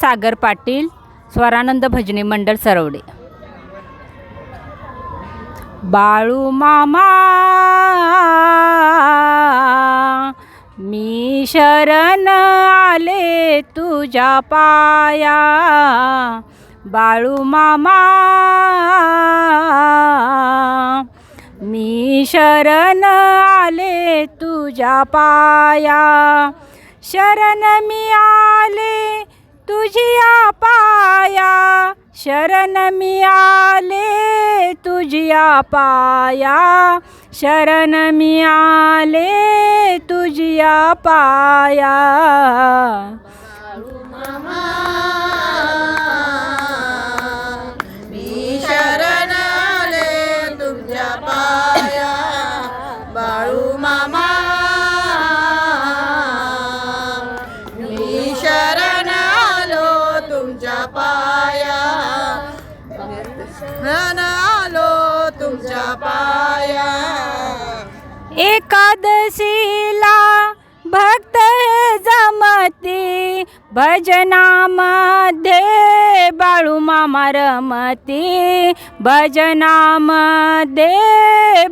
सागर पाटील स्वरानंद भजनी मंडळ सरवडे. बाळू मामा मी शरण आले तुझ्या पाया. बाळू मामा मी शरण आले तुझ्या पाया. शरण मी आले शरण मी आले तुझिया पाया. शरण मी आले तुझिया पाया. एकादशीला भक्त हे जमती भजनामध्ये बाळू मामा रमती भजनामध्ये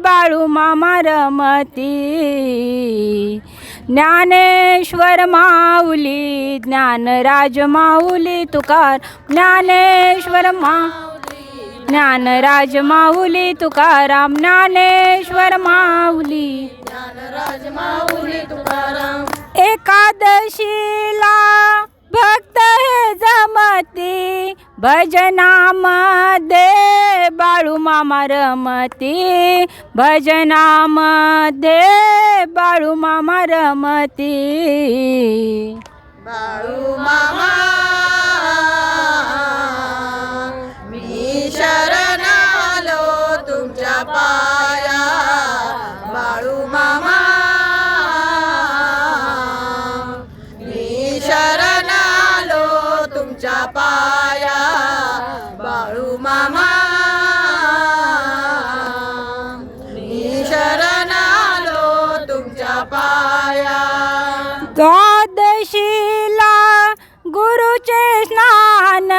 बाळू मामा रमती. ज्ञानेश्वर माऊली ज्ञानराज माऊली तुकार ज्ञानेश्वर मा ज्ञानराज माऊली तुकाराम ज्ञानेश्वर माऊली. ज्ञानराज माऊली तुकाराम. एकादशीला भक्त हे जमती. भजनामध्ये बाळू मामा रमती. भजनामध्ये बाळू मामा रमती. बाळू मामा द्वादशीला गुरुचे स्नान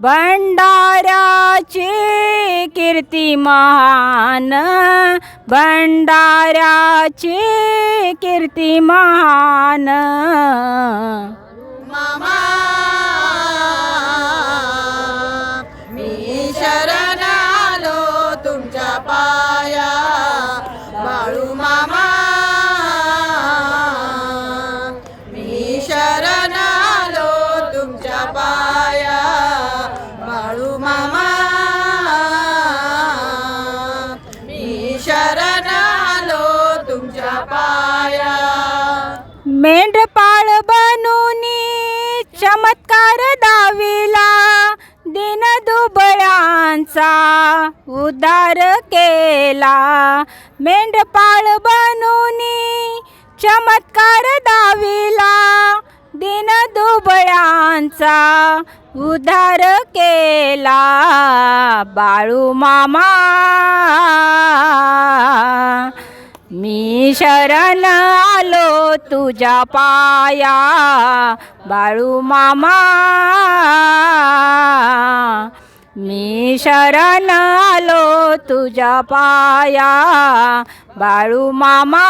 भंडाऱ्याची कीर्ती महान भंडाऱ्याची कीर्ती महान. मेंढपाळ बनूनी चमत्कार दाविला. दिन दुबळ्यांचा उद्धार केला. मेंढपाळ बनून चमत्कार दाविला. दिन दुबळ्यांचा उद्धार केला. बाळू मामा. मी शरण आलो तुझ्या पाया बाळू मामा. मी शरण आलो तुझ्या पाया बाळू मामा.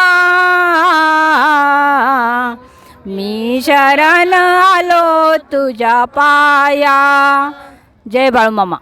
मी शरण आलो तुझ्या पाया. जय बाळू मामा.